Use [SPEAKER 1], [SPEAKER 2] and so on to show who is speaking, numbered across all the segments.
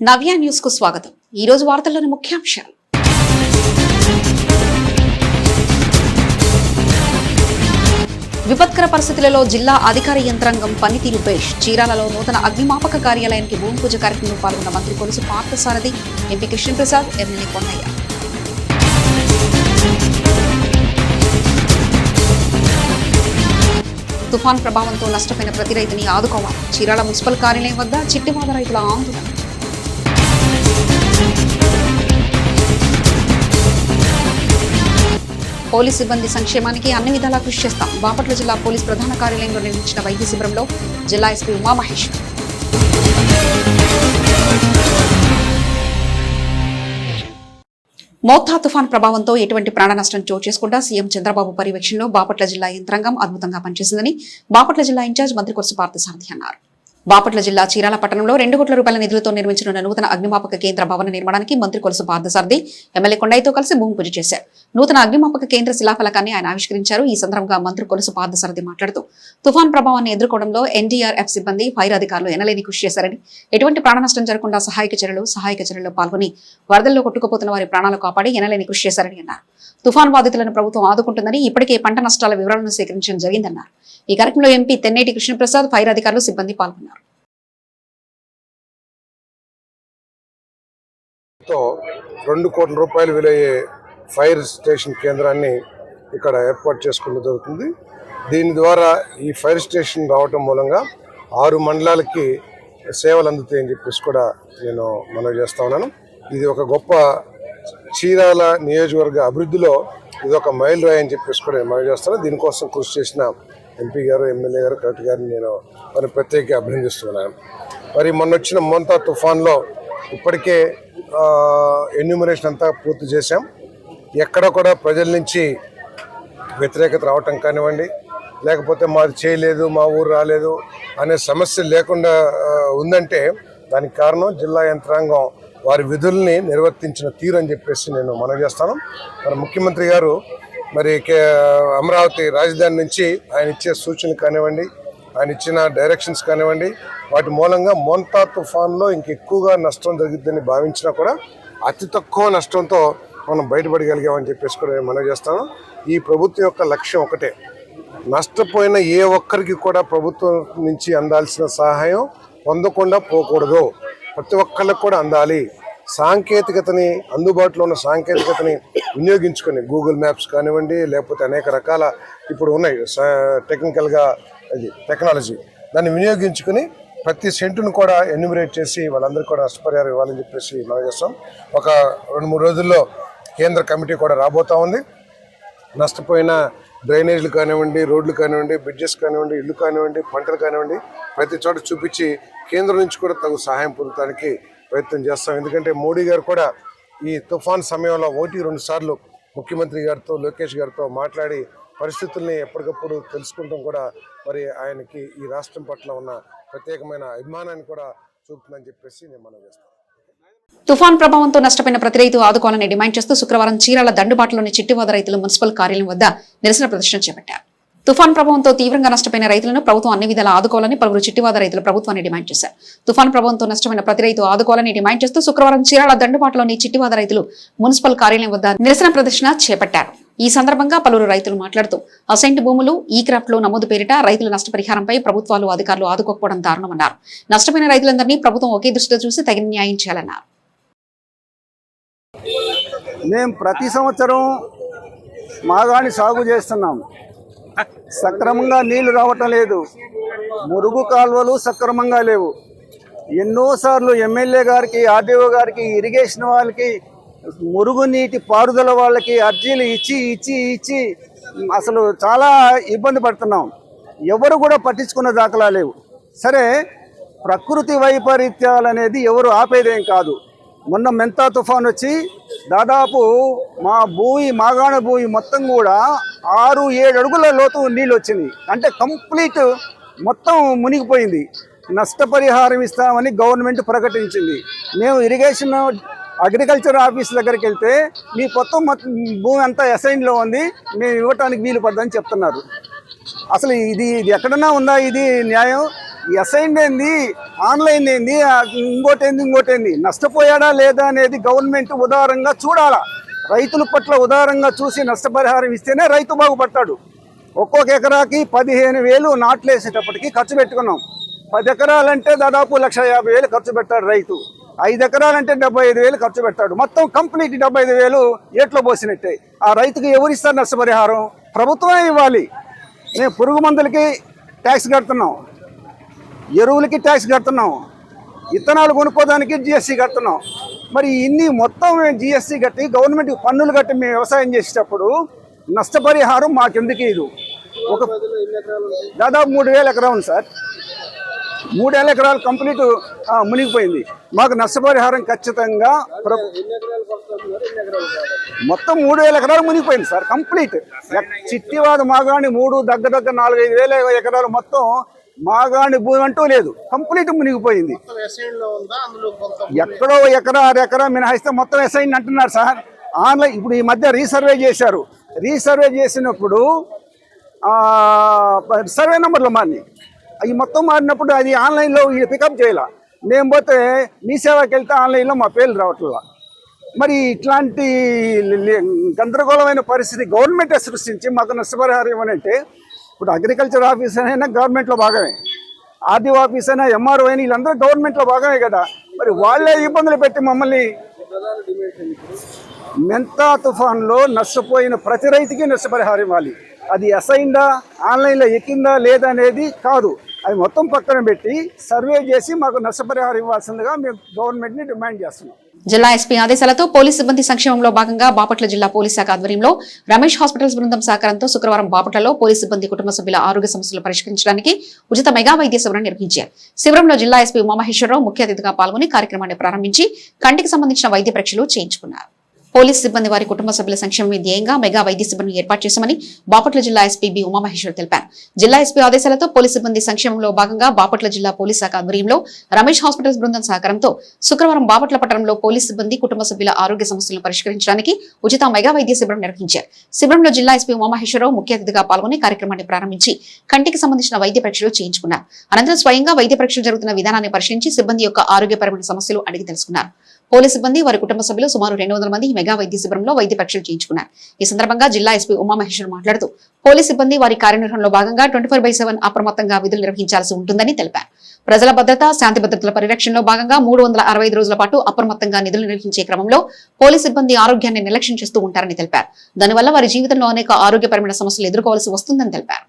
[SPEAKER 1] నవ్య న్యూస్కు స్వాగతం. ఈ రోజు వార్తల్లోని ముఖ్యాంశాలు. విపత్కర పరిస్థితులలో జిల్లా అధికార యంత్రాంగం పనితీరు బేష్ చీరాలలో నూతన అగ్నిమాపక కార్యాలయానికి భూమి పూజ కార్యక్రమంలో పాల్గొన్న మంత్రి కొలుసు పార్థసారథి ఎంపీ కృష్ణప్రసాద్ ఎమ్మెల్యే కొన్నయ్య. తుఫాన్ ప్రభావంతో నష్టపోయిన ప్రతి రైతుని ఆదుకోవాలి. చీరాల మున్సిపల్ కార్యాలయం వద్ద చిట్టివాద రైతుల ఆందోళన. పోలీస్ సిబ్బంది సంక్షేమానికి అన్ని విధాలా కృషి చేస్తాం. బాపట్ల జిల్లా పోలీస్ ప్రధాన కార్యాలయంలో నిర్మించిన వైద్య శిబిరంలో జిల్లా ఎస్పీ ఉమామహేష్. మోత్తా తుఫాన్ ప్రభావంతో ఎటువంటి ప్రాణ నష్టం చోటు చేసుకుండా సీఎం చంద్రబాబు పర్యవేక్షణలో బాపట్ల జిల్లా యంత్రాంగం అద్భుతంగా పనిచేసిందని బాపట్ల జిల్లా ఇన్ఛార్జ్ మంత్రి కొరసు పార్థసారథి అన్నారు. బాపట్ల జిల్లా చీరాల పట్టణంలో రెండు కోట్ల రూపాయల నిధులతో నిర్మించనున్న నూతన అగ్నిమాపక కేంద్ర భవన నిర్మాణానికి మంత్రి కొలుసు పార్థసారథి ఎమ్మెల్యే కొండయ్యతో కలిసి భూమి పూజ చేశారు. నూతన అగ్నిమాపక కేంద్ర శిలాఫలకాన్ని ఆయన ఆవిష్కరించారు. ఈ సందర్భంగా మంత్రి కొలుసు పార్థసారథి మాట్లాడుతూ తుఫాన్ ప్రభావాన్ని ఎదుర్కోవడంలో ఎన్డీఆర్ఎఫ్ సిబ్బంది ఫైర్ అధికారులు ఎనలేని కృషి చేశారని ఎటువంటి ప్రాణ నష్టం జరగకుండా సహాయక చర్యలు సహాయక చర్యల్లో పాల్గొని వరదల్లో కొట్టుకుపోతున్న వారి ప్రాణాలు కాపాడి ఎనలేని కృషి చేశారని అన్నారు. తుఫాన్ బాధితులను ప్రభుత్వం ఆదుకుంటుందని ఇప్పటికే పంట నష్టాల వివరాలను సేకరించడం జరిగిందన్నారు. ఈ కార్యక్రమంలో ఎంపీ తెన్నేటి కృష్ణప్రసాద్ ఫైర్ అధికారులు సిబ్బంది పాల్గొన్నారు.
[SPEAKER 2] రెండు కోట్ల రూపాయలు విలయ్యే ఫైర్ స్టేషన్ కేంద్రాన్ని ఇక్కడ ఏర్పాటు చేసుకోవడం జరుగుతుంది. దీని ద్వారా ఈ ఫైర్ స్టేషన్ రావటం మూలంగా ఆరు మండలాలకి సేవలు అందుతాయని చెప్పేసి కూడా నేను మనవి చేస్తా ఉన్నాను. ఇది ఒక గొప్ప చీరాల నియోజకవర్గ అభివృద్ధిలో ఇది ఒక మైల్ రాయి అని చెప్పేసి కూడా నేను మనవి చేస్తాను. దీనికోసం కృషి చేసిన ఎంపీ గారు ఎమ్మెల్యే గారు కలెక్టర్ గారిని నేను మరి ప్రత్యేక అభినందిస్తున్నాను. మరి మొన్న వచ్చిన మోంతా తుఫాన్లో ఇప్పటికే ఎన్యూమరేషన్ అంతా పూర్తి చేశాం. ఎక్కడ కూడా ప్రజల నుంచి వ్యతిరేకత రావటం కానివ్వండి లేకపోతే మాది చేయలేదు మా ఊరు రాలేదు అనే సమస్య లేకుండా ఉందంటే దానికి కారణం జిల్లా యంత్రాంగం వారి విధుల్ని నిర్వర్తించిన తీరు అని చెప్పేసి నేను మనవి చేస్తాను. మరి ముఖ్యమంత్రి గారు మరి కే- అమరావతి రాజధాని నుంచి ఆయన ఇచ్చే సూచనలు కానివ్వండి ఆయన ఇచ్చిన డైరెక్షన్స్ కానివ్వండి వాటి మూలంగా మోంతా తుఫాన్లో ఇంకెక్కువగా నష్టం జరుగుతుందని భావించినా కూడా అతి తక్కువ నష్టంతో మనం బయటపడగలిగామని చెప్పేసి కూడా నేను మనవి చేస్తాను. ఈ ప్రభుత్వం యొక్క లక్ష్యం ఒకటే నష్టపోయిన ఏ ఒక్కరికి కూడా ప్రభుత్వం నుంచి అందాల్సిన సహాయం పొందకుండా పోకూడదు. ప్రతి ఒక్కళ్ళకి కూడా అందాలి. సాంకేతికతని అందుబాటులో ఉన్న సాంకేతికతని వినియోగించుకొని గూగుల్ మ్యాప్స్ కానివ్వండి లేకపోతే అనేక రకాల ఇప్పుడు ఉన్నాయి సా- టెక్నికల్గా ఇది టెక్నాలజీ దాన్ని వినియోగించుకొని ప్రతి సెంటును కూడా ఎన్యూమరేట్ చేసి వాళ్ళందరికీ కూడా నష్టపరిహారం ఇవ్వాలని చెప్పేసి మనం చేస్తాం. ఒక రెండు మూడు రోజుల్లో కేంద్ర కమిటీ కూడా రాబోతా ఉంది. నష్టపోయిన డ్రైనేజీలు కానివ్వండి రోడ్లు కానివ్వండి బ్రిడ్జెస్ కానివ్వండి ఇల్లు కానివ్వండి పంటలు కానివ్వండి ప్రతి చోట చూపించి కేంద్రం నుంచి కూడా తగు సహాయం పొందడానికి ప్రయత్నం చేస్తాం. ఎందుకంటే మోడీ గారు కూడా ఈ తుఫాన్ సమయంలో ఒకటి రెండు సార్లు ముఖ్యమంత్రి గారితో లోకేష్ గారితో మాట్లాడి పరిస్థితుల్ని ఎప్పటికప్పుడు తెలుసుకుంటాం కూడా. మరి ఆయనకి ఈ రాష్ట్రం పట్ల ఉన్న ప్రత్యేకమైన అభిమానాన్ని కూడా చూపుతుందని చెప్పేసి నేను మనం చేస్తాను.
[SPEAKER 1] తుఫాన్ ప్రభావంతో నష్టపోయిన ప్రతి రైతు ఆదుకోవాలని డిమాండ్ చేస్తూ శుక్రవారం చీరాల దండుబాటులోని చిట్టివాద రైతులు మున్సిపల్ కార్యాలయం వద్ద నిరసన ప్రదర్శన చేపట్టారు. తుఫాన్ ప్రభావంతో తీవ్రంగా నష్టపోయిన రైతులను ప్రభుత్వం అన్ని విధాల ఆదుకోవాలని పలువురు చిట్టివాద రైతులు ప్రభుత్వాన్ని డిమాండ్ చేశారు. తుఫాన్ ప్రభావంతో నష్టమైన ప్రతి రైతు ఆదుకోవాలని డిమాండ్ చేస్తూ శుక్రవారం చీరాల దండుబాటులోని చిట్టివాద రైతులు మున్సిపల్ కార్యాలయం వద్ద నిరసన ప్రదర్శన చేపట్టారు. ఈ సందర్భంగా పలువురు రైతులు మాట్లాడుతూ అసైంట్ భూములు ఈ క్రాఫ్ట్లో నమోదు పేరిట రైతుల నష్టపరిహారంపై ప్రభుత్వాలు అధికారులు ఆదుకోకపోవడం దారుణమన్నారు. నష్టపోయిన రైతులందరినీ ప్రభుత్వం ఒకే దృష్టితో చూసి తగిన న్యాయం చేయాలన్నారు.
[SPEAKER 3] మేము ప్రతి సంవత్సరం మాగాణి సాగు చేస్తున్నాము సక్రమంగా నీళ్ళు రావటం లేదు. మురుగు కాలువలు సక్రమంగా లేవు. ఎన్నోసార్లు ఎమ్మెల్యే గారికి ఆర్డీఓ గారికి ఇరిగేషన్ వాళ్ళకి మురుగునీటి పారుదల వాళ్ళకి అర్జీలు ఇచ్చి ఇచ్చి ఇచ్చి అసలు చాలా ఇబ్బంది పడుతున్నాం. ఎవరు కూడా పట్టించుకున్న దాఖలా లేవు సరే ప్రకృతి వైపరీత్యాలు అనేది ఎవరు ఆపేదేం కాదు. మొన్న మెంతా తుఫాన్ వచ్చి దాదాపు మా భూమి మాగాణ భూమి మొత్తం కూడా ఆరు ఏడు అడుగుల లోతు నీళ్ళు వచ్చింది. అంటే కంప్లీట్ మొత్తం మునిగిపోయింది. నష్టపరిహారం ఇస్తామని గవర్నమెంట్ ప్రకటించింది. మేము ఇరిగేషన్ అగ్రికల్చర్ ఆఫీస్ దగ్గరికి వెళ్తే మీ మొత్తం మొత్తం భూమి అంతా అసైన్లో ఉంది. మేము ఇవ్వటానికి వీలు పడ్డని చెప్తున్నారు. అసలు ఇది ఇది ఎక్కడన్నా ఉందా? ఇది న్యాయం? అసైన్ ఏంది? ఆన్లైన్ ఏంది? ఇంకోటేంది ఇంకోటేంది నష్టపోయాడా లేదా అనేది గవర్నమెంట్ ఉదారంగా చూడాలా. రైతుల పట్ల ఉదారంగా చూసి నష్టపరిహారం ఇస్తేనే రైతు బాగుపడతాడు. ఒక్కొక్క ఎకరాకి పదిహేను వేలు నాట్లు వేసేటప్పటికి ఖర్చు పెట్టుకున్నాం. పది ఎకరాలంటే దాదాపు లక్ష యాభై వేలు ఖర్చు పెట్టాడు రైతు. ఐదు ఎకరాలంటే డెబ్బై ఐదు వేలు ఖర్చు పెట్టాడు మొత్తం కంప్లీట్ డెబ్బై ఐదు వేలు ఏట్లో పోసినట్టే. ఆ రైతుకు ఎవరిస్తారు నష్టపరిహారం? ప్రభుత్వమే ఇవ్వాలి. మేము పురుగు మందులకి ట్యాక్స్ కడుతున్నాం. ఎరువులకి ట్యాక్స్ కడుతున్నాం. విత్తనాలు కొనుక్కోదానికి జిఎస్టీ కడుతున్నాం. మరి ఇన్ని మొత్తం మేము జిఎస్టీ కట్టి గవర్నమెంట్ పన్నులు కట్టి మేము వ్యవసాయం చేసేటప్పుడు నష్టపరిహారం మాకెందుకు ఇది? ఒక దాదాపు మూడు వేల ఎకరాలు సార్. మూడు వేల ఎకరాలు కంప్లీట్ మునిగిపోయింది. మాకు నష్టపరిహారం ఖచ్చితంగా మొత్తం మూడు వేల ఎకరాలు మునిగిపోయింది సార్ కంప్లీట్ చిట్టివాడు మాగాణి మూడు దగ్గర దగ్గర నాలుగు ఐదు వేల ఎకరాలు మొత్తం మాగాణి భూమి అంటూ లేదు. కంప్లీట్ మునిగిపోయింది. ఎక్కడో ఎకరా అర ఎకరా మినహాయిస్తే మొత్తం ఎస్ఐన్ అంటున్నారు సార్. ఆన్లైన్ ఇప్పుడు ఈ మధ్య రీసర్వే చేశారు. రీసర్వే చేసినప్పుడు సర్వే నెంబర్లు మారినాయి. అవి మొత్తం మారినప్పుడు అది ఆన్లైన్లో వీళ్ళు పికప్ చేయాల. మేము పోతే మీ సేవకి వెళ్తే ఆన్లైన్లో మా పేర్లు రావట్లా. మరి ఇట్లాంటి గందరగోళమైన పరిస్థితి గవర్నమెంటే సృష్టించి మాకు నష్టపరిహారం ఇవ్వనంటే ఇప్పుడు అగ్రికల్చర్ ఆఫీసర్ అయినా గవర్నమెంట్లో భాగమే. ఆర్డీఓ ఆఫీస్ అయినా ఎంఆర్ఓ అయినా వీళ్ళందరూ గవర్నమెంట్లో భాగమే కదా. మరి వాళ్ళే ఇబ్బందులు పెట్టి మమ్మల్ని మెంతా తుఫాన్లో నష్టపోయిన ప్రతి రైతుకి నష్టపరిహారం ఇవ్వాలి. అది అసైందా ఆన్లైన్లో ఎక్కిందా లేదా అనేది కాదు. అది మొత్తం పక్కన పెట్టి సర్వే చేసి మాకు నష్టపరిహారం ఇవ్వాల్సిందిగా మేము గవర్నమెంట్ని డిమాండ్ చేస్తున్నాం.
[SPEAKER 1] జిల్లా ఎస్పీ ఆదేశాలతో పోలీస్ సిబ్బంది సంక్షేమంలో భాగంగా బాపట్ల జిల్లా పోలీస్ శాఖ ఆధ్వర్యంలో రమేష్ హాస్పిటల్స్ బృందం సహకారంతో శుక్రవారం బాపట్లలో పోలీస్ సిబ్బంది కుటుంబ సభ్యుల ఆరోగ్య సమస్యలు పరిష్కరించడానికి ఉచిత మెగా వైద్య శిబిరం నిర్వహించారు. శిబిరంలో జిల్లా ఎస్పీ ఉమామహేశ్వరరావు ముఖ్య అతిథిగా పాల్గొని కార్యక్రమాన్ని ప్రారంభించి కంటికి సంబంధించిన వైద్య పరీక్షలు చేయించుకున్నారు. పోలీస్ సిబ్బంది వారి కుటుంబ సభ్యుల సంక్షేమం ధ్యేయంగా మెగా వైద్య సిబ్బంది ఏర్పాటు చేశామని బాపట్ల జిల్లా ఎస్పీ బి ఉమామహేశ్వర్ తెలిపారు. జిల్లా ఎస్పీ ఆదేశాలతో పోలీస్ సిబ్బంది సంక్షేమంలో భాగంగా బాపట్ల జిల్లా పోలీస్ శాఖ ఆధ్వర్యంలో రమేష్ హాస్పిటల్స్ బృందం సహకారంతో శుక్రవారం బాపట్ల పట్టణంలో పోలీస్ సిబ్బంది కుటుంబ సభ్యుల ఆరోగ్య సమస్యలను పరిష్కరించడానికి ఉచిత మెగా వైద్య శిబిరం నిర్వహించారు. శిబిరంలో జిల్లా ఎస్పీ ఉమామహేశ్వరరావు ముఖ్య అతిథిగా పాల్గొని కార్యక్రమాన్ని ప్రారంభించి కంటికి సంబంధించిన వైద్య పరీక్షలు చేయించుకున్నారు. అనంతరం స్వయంగా వైద్య పరీక్షలు జరుగుతున్న విధానాన్ని పరిశీలించి సిబ్బంది యొక్క ఆరోగ్యపరమైన సమస్యలు అడిగి తెలుసుకున్నారు. పోలీస్ సిబ్బంది వారి కుటుంబ సభ్యులు సుమారు రెండు వందల మంది మెగా వైద్య శిబిరంలో వైద్య పరీక్షలు చేయించుకున్నారు. ఈ సందర్భంగా జిల్లా ఎస్పీ ఉమామహేశ్వర్ మాట్లాడుతూ పోలీస్ సిబ్బంది వారి కార్యనిర్వహణలో భాగంగా ట్వంటీ ఫోర్ బై సెవెన్ అప్రమత్తంగా విధులు నిర్వహించాల్సి ఉంటుందని తెలిపారు. ప్రజల భద్రత శాంతి భద్రతల పరిరక్షణలో భాగంగా మూడు వందల అరవై ఐదు రోజుల పాటు అప్రమత్తంగా నిధులు నిర్వహించే క్రమంలో పోలీస్ సిబ్బంది ఆరోగ్యాన్ని నిర్లక్ష్యం చేస్తూ ఉంటారని తెలిపారు. దానివల్ల వారి జీవితంలో అనేక ఆరోగ్యపరమైన సమస్యలు ఎదుర్కోవాల్సి వస్తుందని తెలిపారు.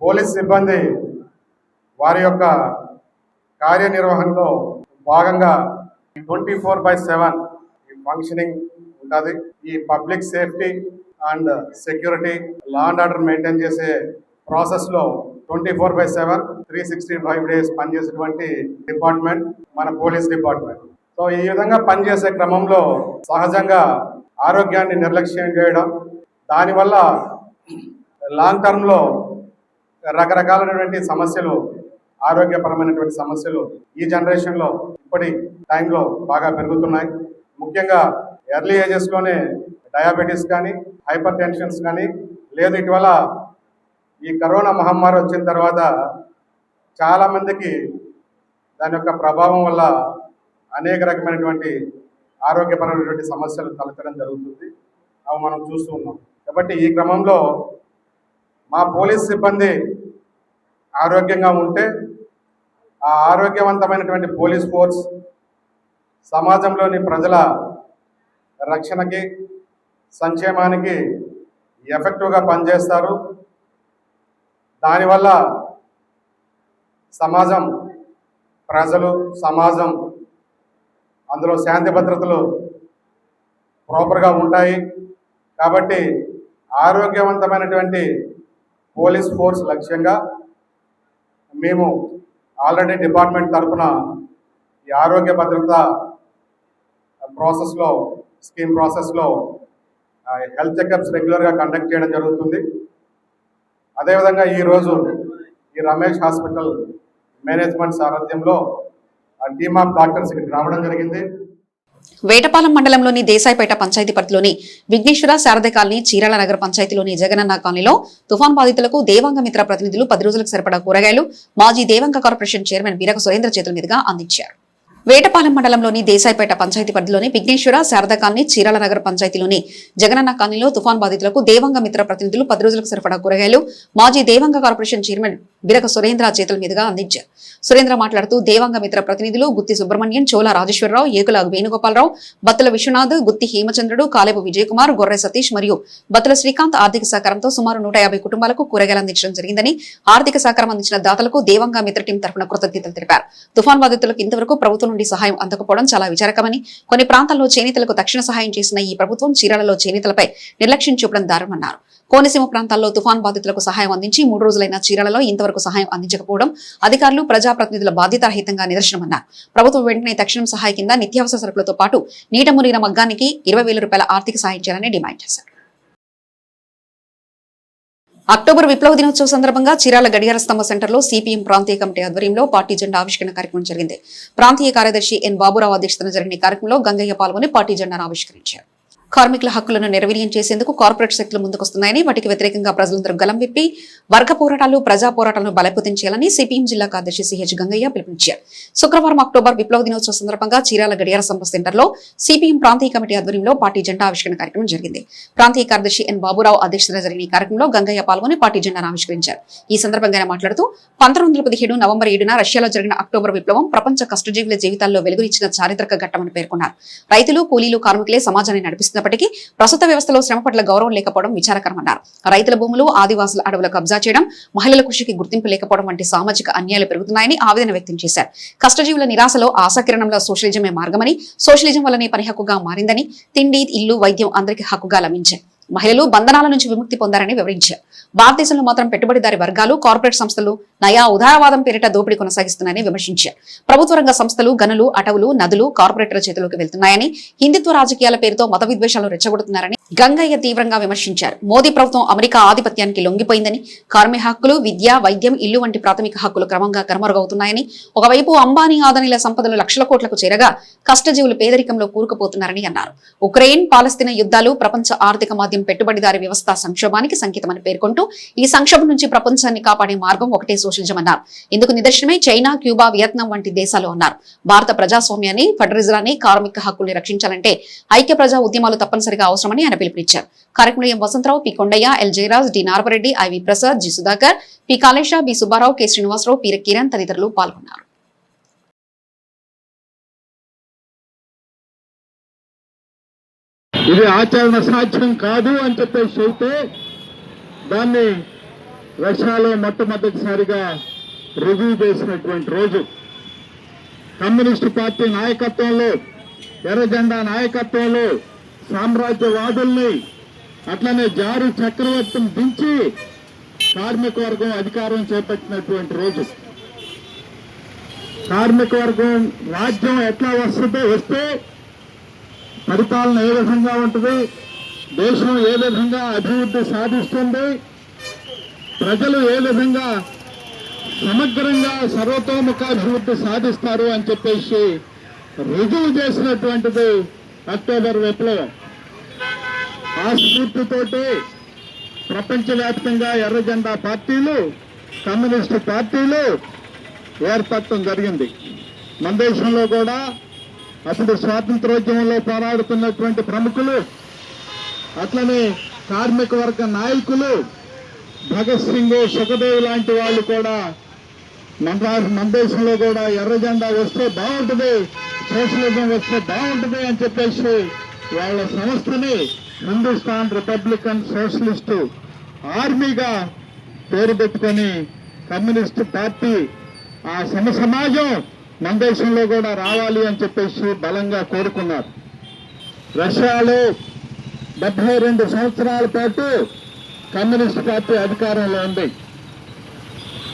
[SPEAKER 4] పోలీస్ సిబ్బంది వారి యొక్క కార్యనిర్వహణలో భాగంగా twenty four by seven functioning ఉంటుంది. ఈ public safety and security law and order maintain చేసే ప్రాసెస్లో twenty four by seven three sixty five days పనిచేసేటువంటి డిపార్ట్మెంట్ మన పోలీస్ డిపార్ట్మెంట్ సో ఈ విధంగా పనిచేసే క్రమంలో సహజంగా ఆరోగ్యాన్ని నిర్లక్ష్యం చేయడం దానివల్ల లాంగ్ టర్మ్లో రకరకాలైనటువంటి సమస్యలు ఆరోగ్యపరమైనటువంటి సమస్యలు ఈ జనరేషన్లో ఇప్పటి టైంలో బాగా పెరుగుతున్నాయి. ముఖ్యంగా ఎర్లీ ఏజెస్లోనే డయాబెటీస్ కానీ హైపర్ టెన్షన్స్ కానీ లేదు ఇటీవల ఈ కరోనా మహమ్మారి వచ్చిన తర్వాత చాలామందికి దాని యొక్క ప్రభావం వల్ల అనేక రకమైనటువంటి ఆరోగ్యపరమైనటువంటి సమస్యలు తలెత్తడం జరుగుతుంది. అవి మనం చూస్తూ ఉన్నాం. కాబట్టి ఈ క్రమంలో మా పోలీస్ సిబ్బంది ఆరోగ్యంగా ఉంటే ఆ ఆరోగ్యవంతమైనటువంటి పోలీస్ ఫోర్స్ సమాజంలోని ప్రజల రక్షణకి సంక్షేమానికి ఎఫెక్టివ్గా పనిచేస్తారు. దానివల్ల సమాజం ప్రజలు సమాజం అందులో శాంతి భద్రతలు ప్రాపర్గా ఉంటాయి. కాబట్టి ఆరోగ్యవంతమైనటువంటి పోలీస్ ఫోర్స్ లక్ష్యంగా మేము ఆల్రెడీ డిపార్ట్మెంట్ తరఫున ఈ ఆరోగ్య భద్రత ప్రాసెస్లో స్కీమ్ ప్రాసెస్లో హెల్త్ చెకప్స్ రెగ్యులర్గా కండక్ట్ చేయడం జరుగుతుంది. అదేవిధంగా ఈరోజు ఈ రమేష్ హాస్పిటల్ మేనేజ్మెంట్ సారథ్యంలో టీమ్ ఆఫ్ డాక్టర్స్ ఇక్కడికి రావడం జరిగింది.
[SPEAKER 1] వేటపాలెం మండలంలోని దేశాయిపేట పంచాయతీ పరిధిలోని విఘ్నేశ్వర శారద కాలనీ చీరాల నగర పంచాయతీలోని జగనన్న కాలనీలో తుఫాన్ బాధితులకు దేవాంగ మిత్ర ప్రతినిధులు పది రోజులకు సరిపడా కూరగాయలు మాజీ దేవాంగ కార్పొరేషన్ చైర్మన్ బీరక సురేంద్ర చేతుల మీదుగా అందించారు. వేటపాలెం మండలంలోని దేశాయిపేట పంచాయతీ పరిధిలోని విఘ్నేశ్వర శారద కాలనీ చీరాల నగర పంచాయతీలోని జగనన్న కాలనీలో తుఫాన్ బాధితులకు దేవంగ మిత్ర ప్రతినిధులు పది రోజులకు సరిపడా కూరగాయలు మాజీ దేవంగ కార్పొరేషన్ చైర్మన్ బిరక సురేంద్ర చేతుల మీదుగా అందించారు. సురేంద్ర మాట్లాడుతూ దేవంగ మిత్ర ప్రతినిధులు గుత్తి సుబ్రహ్మణ్యం చోళ రాజేశ్వరరావు ఏకుల వేణుగోపాలరావు బత్తుల విశ్వనాథ్ గుత్తి హేమచంద్రుడు కాలేపు విజయకుమార్ గొర్రె సతీష్ మరియు బత్తుల శ్రీకాంత్ ఆర్థిక సహకారంతో సుమారు నూట యాభై కుటుంబాలకు కూరగాయలు అందించడం జరిగిందని ఆర్థిక సహకారం అందించిన దాతలకు దేవంగ మిత్ర టీం తరఫున కృతజ్ఞతలు తెలిపారు. తుఫాన్ బాధితులకు ఇంతవరకు ప్రభుత్వం నుండి సహాయం అందకపోవడం చాలా విచారకమని కొన్ని ప్రాంతాల్లో చేనేతలకు తక్షణ సహాయం చేసిన ఈ ప్రభుత్వం చీరాలలో చేనేతలపై నిర్లక్ష్యం చూపడం దారుణమన్నారు. కోనసీమ ప్రాంతాల్లో తుఫాన్ బాధితులకు సహాయం అందించి మూడు రోజులైన చీరాలలో ఇంతవరకు సహాయం అందించకపోవడం అధికారులు ప్రజాప్రతినిధుల బాధ్యతారహితంగా నిదర్శనమన్నారు. ప్రభుత్వం వెంటనే తక్షణం సహాయ కింద నిత్యావసర సరుకులతో పాటు నీట మునిగిన మగ్గానికి ఇరవై వేల రూపాయల ఆర్థిక సహాయం చేయాలని డిమాండ్ చేశారు. అక్టోబర్ విప్లవ దినోత్సవ సందర్భంగా చీరాల గడియార స్తంభ సెంటర్లో సిపిఎం ప్రాంతీయ కమిటీ ఆధ్వర్యంలో పార్టీ జెండా ఆవిష్కరణ కార్యక్రమం జరిగింది. ప్రాంతీయ కార్యదర్శి ఎన్ బాబురావు అధ్యక్షతన జరిగిన ఈ కార్యక్రమంలో గంగయ్య పాల్గొని పార్టీ జెండాను ఆవిష్కరించారు. కార్మికుల హక్కులను నిర్వీర్యం చేసేందుకు కార్పొరేట్ శక్తులు ముందుకొస్తున్నాయని వాటికి వ్యతిరేకంగా ప్రజలందరూ గలం విప్పి వర్గ పోరాటాలు ప్రజా పోరాటాలను బలోపేతం చేయాలని సిపిఎం జిల్లా కార్యదర్శి సిహెచ్ గంగయ్య పిలుపునిచ్చారు. శుక్రవారం అక్టోబర్ విప్లవ దినోత్సవ సందర్భంగా చీరాల గడియార సంస్థ సెంటర్లో సిపిఎం ప్రాంతీయ కమిటీ ఆధ్వర్యంలో పార్టీ జెండా ఆవిష్కరణ కార్యక్రమం జరిగింది. ప్రాంతీయ కార్యదర్శి ఎన్ బాబురావు అధ్యక్షతన జరిగిన ఈ కార్యక్రమంలో గంగయ్య పాల్గొని పార్టీ జెండాను ఆవిష్కరించారు. ఈ సందర్భంగా మాట్లాడుతూ పంతొమ్మిది వందల పదిహేడు నవంబర్ ఏడున రష్యాలో జరిగిన అక్టోబర్ విప్లవం ప్రపంచ కష్టజీవుల జీవితాల్లో వెలుగునిచ్చిన చారిత్రక ఘట్టమని పేర్కొన్నారు. రైతులు కూలీలు కార్మికులే సమాజాన్ని నడిపిస్తున్నప్పటికీ ప్రస్తుత వ్యవస్థలో శ్రమ పట్ల గౌరవం లేకపోవడం విచారకరమన్నారు. రైతుల భూములు ఆదివాసుల అడవుల కబ్జా చేయడం మహిళల కృషికి గుర్తింపు లేకపోవడం వంటి సామాజిక అన్యాయాలు పెరుగుతున్నాయని ఆవేదన వ్యక్తం చేశారు. కష్టజీవుల నిరాశలో ఆశాకిరణంలో సోషలిజమే మార్గమని సోషలిజం వల్లనే పని హక్కుగా మారిందని తిండి ఇల్లు వైద్యం అందరికీ హక్కుగా లభించాయి. మహిళలు బంధనాల నుంచి విముక్తి పొందారని వివరించారు. భారతదేశంలో మాత్రం పెట్టుబడిదారి వర్గాలు కార్పొరేట్ సంస్థలు నయా ఉదారవాదం పేరిట దోపిడీ కొనసాగిస్తున్నాయని విమర్శించారు. ప్రభుత్వ రంగ సంస్థలు గనులు అటవులు నదులు కార్పొరేటర్ల చేతిలోకి వెళ్తున్నాయని హిందుత్వ రాజకీయాల పేరుతో మత విద్వేషాలు రెచ్చగొడుతున్నారని గంగయ్య తీవ్రంగా విమర్శించారు. మోదీ ప్రభుత్వం అమెరికా ఆధిపత్యానికి లొంగిపోయిందని కార్మిక హక్కులు విద్య వైద్యం ఇల్లు వంటి ప్రాథమిక హక్కులు క్రమంగా కనుమరుగవుతున్నాయని ఒకవైపు అంబానీ ఆదనిల సంపదలు లక్షల కోట్లకు చేరగా కష్టజీవులు పేదరికంలో కూరుకుపోతున్నారని అన్నారు. ఉక్రెయిన్ పాలస్తీనా యుద్ధాలు ప్రపంచ ఆర్థిక మాధ్యం పెట్టుబడిదారి వ్యవస్థ సంక్షోభానికి సంకేతమని పేర్కొంటూ ఈ సంక్షోభం నుంచి ప్రపంచాన్ని కాపాడే మార్గం ఒకటే సోషలిజం ఇందుకు నిదర్శనమే చైనా క్యూబా వియత్నాం వంటి దేశాలు అన్నారు భారత ప్రజాస్వామ్యాన్ని ఫెడరిజాన్ని కార్మిక హక్కుల్ని రక్షించాలంటే ఐక్య ప్రజా ఉద్యమాలు తప్పనిసరిగా అవసరమని ఆయన పిలుపునిచ్చారు. కార్యక్రమంలో M Vasantharao P. Kondaiah L. Jayaraj D. Narvareddy IV Prasad G. Sudhakar P. Kalesha B. Subbarao K. Srinivasarao P. Kiran తదితరులు పాల్గొన్నారు.
[SPEAKER 5] ఇది ఆచరణ సాధ్యం కాదు అని చెప్పేసి చెబితే దాన్ని రష్యాలో మొట్టమొదటిసారిగా రుజువు చేసినటువంటి రోజు. కమ్యూనిస్టు పార్టీ నాయకత్వంలో ఎర్రజెండా నాయకత్వంలో సామ్రాజ్యవాదుల్ని అట్లనే జారు చక్రవర్తిని దించి కార్మిక వర్గం అధికారం చేపట్టినటువంటి రోజు. కార్మిక వర్గం రాజ్యం ఎట్లా వస్తుందో వస్తే పరిపాలన ఏ విధంగా ఉంటుంది దేశం ఏ విధంగా అభివృద్ధి సాధిస్తుంది ప్రజలు ఏ విధంగా సమగ్రంగా సర్వతోముఖాభివృద్ధి సాధిస్తారు అని చెప్పేసి రుజువు చేసినటువంటిది అక్టోబర్ విప్లవం ఆ స్ఫూర్తితోటి ప్రపంచవ్యాప్తంగా ఎర్ర జెండా పార్టీలు కమ్యూనిస్టు పార్టీలు ఏర్పడటం జరిగింది. మన దేశంలో కూడా అప్పుడు స్వాతంత్రోద్యమంలో పోరాడుతున్నటువంటి ప్రముఖులు అట్లనే కార్మిక వర్గ నాయకులు భగత్ సింగ్ సుఖదేవ్ లాంటి వాళ్ళు కూడా మన మన దేశంలో కూడా ఎర్ర జెండా వస్తే బాగుంటుంది సోషలిజం వస్తే బాగుంటుంది అని చెప్పేసి వాళ్ళ సంస్థని హిందుస్థాన్ రిపబ్లికన్ సోషలిస్టు ఆర్మీగా పేరు పెట్టుకొని కమ్యూనిస్ట్ పార్టీ ఆ సమ సమాజం మన దేశంలో కూడా రావాలి అని చెప్పేసి బలంగా కోరుకున్నారు. రష్యాలో డెబ్బై రెండు సంవత్సరాల పాటు కమ్యూనిస్ట్ పార్టీ అధికారంలో ఉంది.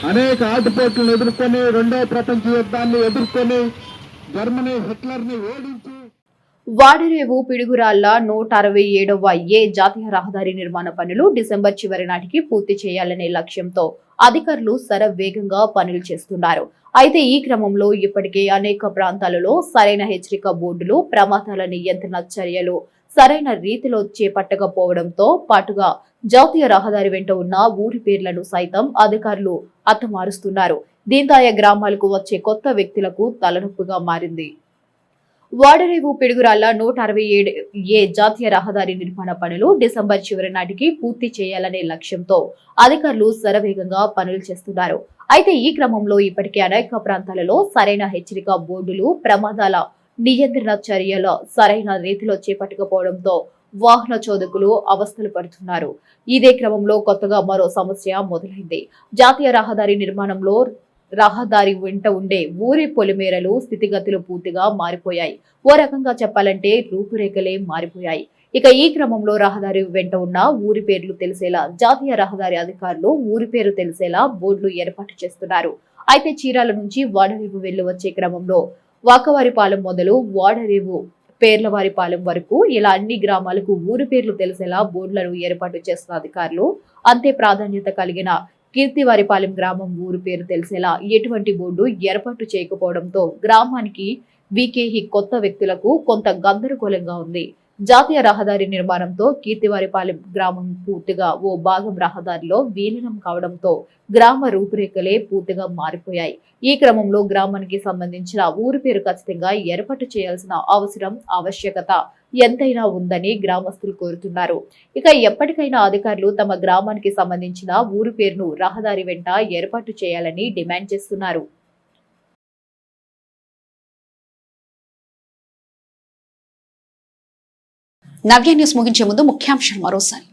[SPEAKER 5] అనేక ఆటుపోట్లను ఎదుర్కొని రెండో ప్రపంచ యుద్ధాన్ని ఎదుర్కొని జర్మనీ హిట్లర్ని ఓడించి
[SPEAKER 6] వాడిరేవు పిడుగురాళ్ళ నూట అరవై ఏడవ ఏ జాతీయ రహదారి నిర్మాణ పనులు డిసెంబర్ చివరి నాటికి పూర్తి చేయాలనే లక్ష్యంతో అధికారులు శరవేగంగా పనులు చేస్తున్నారు. అయితే ఈ క్రమంలో ఇప్పటికే అనేక ప్రాంతాలలో సరైన హెచ్చరిక బోర్డులు ప్రమాదాల నియంత్రణ చర్యలు సరైన రీతిలో చేపట్టకపోవడంతో పాటుగా జాతీయ రహదారి వెంట ఉన్న ఊరి పేర్లను సైతం అధికారులు అత్తమారుస్తున్నారు దీంతో ఆయా గ్రామాలకు వచ్చే కొత్త వ్యక్తులకు తలనొప్పిగా మారింది. వాడరేవు పిడుగురాళ్ళ నూట అరవై ఏడు ఏ జాతీయ రహదారి నిర్మాణ పనులు డిసెంబర్ చివరి నాటికి పూర్తి చేయాలనే లక్ష్యంతో అధికారులు శరవేగంగా పనులు చేస్తున్నారు. అయితే ఈ క్రమంలో ఇప్పటికే అనేక ప్రాంతాలలో సరైన హెచ్చరిక బోర్డులు ప్రమాదాల నియంత్రణ చర్యలు సరైన రీతిలో చేపట్టకపోవడంతో వాహన చోదకులు అవస్థలు పడుతున్నారు. ఇదే క్రమంలో కొత్తగా మరో సమస్య మొదలైంది. జాతీయ రహదారి నిర్మాణంలో రహదారి వెంట ఉండే ఊరి పొలిమేరలు స్థితిగతులు పూర్తిగా మారిపోయాయి. ఓ రకంగా చెప్పాలంటే రూపురేఖలే మారిపోయాయి. ఇక ఈ క్రమంలో రహదారి వెంట ఉన్న ఊరి పేర్లు తెలిసేలా జాతీయ రహదారి అధికారులు ఊరి పేరు తెలిసేలా బోర్డులు ఏర్పాటు చేస్తున్నారు. అయితే చీరాల నుంచి వాడరేవు వెళ్ళి వచ్చే క్రమంలో వాకవారిపాలెం మొదలు వాడరేవు పేర్లవారిపాలెం వరకు ఇలా అన్ని గ్రామాలకు ఊరు పేర్లు తెలిసేలా బోర్డులను ఏర్పాటు చేస్తున్న అధికారులు అంతే ప్రాధాన్యత కలిగిన కీర్తివారిపాలెం గ్రామం ఊరు పేరు తెలిసేలా ఎటువంటి బోర్డు ఏర్పాటు చేయకపోవడంతో గ్రామానికి వికేహి కొత్త వ్యక్తులకు కొంత గందరగోళంగా ఉంది. జాతీయ రహదారి నిర్మాణంతో కీర్తివారిపాలెం గ్రామం పూర్తిగా ఓ భాగం రహదారిలో విలీనం కావడంతో గ్రామ రూపురేఖలే పూర్తిగా మారిపోయాయి. ఈ క్రమంలో గ్రామానికి సంబంధించిన ఊరి పేరు ఖచ్చితంగా ఏర్పాటు చేయాల్సిన అవసరం ఆవశ్యకత ఎంతైనా ఉందని గ్రామస్తులు కోరుతున్నారు. ఇక ఎప్పటికైనా అధికారులు తమ గ్రామానికి సంబంధించిన ఊరి పేరును రహదారి వెంట ఏర్పాటు చేయాలని డిమాండ్ చేస్తున్నారు.
[SPEAKER 1] నవ్య న్యూస్ ముగించే ముందు ముఖ్యాంశాలు మరోసారి.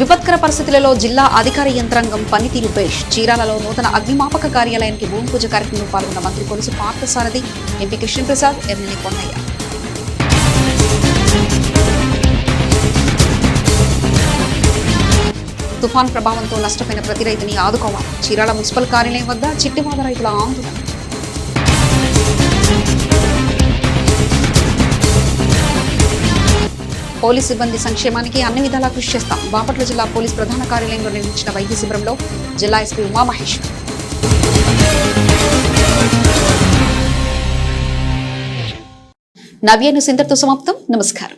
[SPEAKER 1] విపత్కర పరిస్థితులలో జిల్లా అధికార యంత్రాంగం పనితీరు చీరాలలో నూతన అగ్నిమాపక కార్యాలయానికి భూమి పూజ కార్యక్రమంలో పాల్గొన్న మంత్రి కొలుసు పార్థసారథి ఎంపీ కృష్ణప్రసాద్ ఎమ్మెల్యే కొండయ్య. తుఫాన్ ప్రభావంతో నష్టపోయిన ప్రతి రైతుని ఆదుకోవాలి. చీరాల మున్సిపల్ కార్యాలయం వద్ద చిట్టివాద రైతుల ఆందోళన. పోలీస్ సిబ్బంది సంక్షేమానికి అన్ని విధాలా కృషి చేస్తాం. బాపట్ల జిల్లా పోలీస్ ప్రధాన కార్యాలయంలో నిర్మించిన వైద్య శిబిరంలో జిల్లా ఎస్పీ ఉమామహేశ్వర్ నవ్యను న్యూస్ సమాప్తం. నమస్కారం.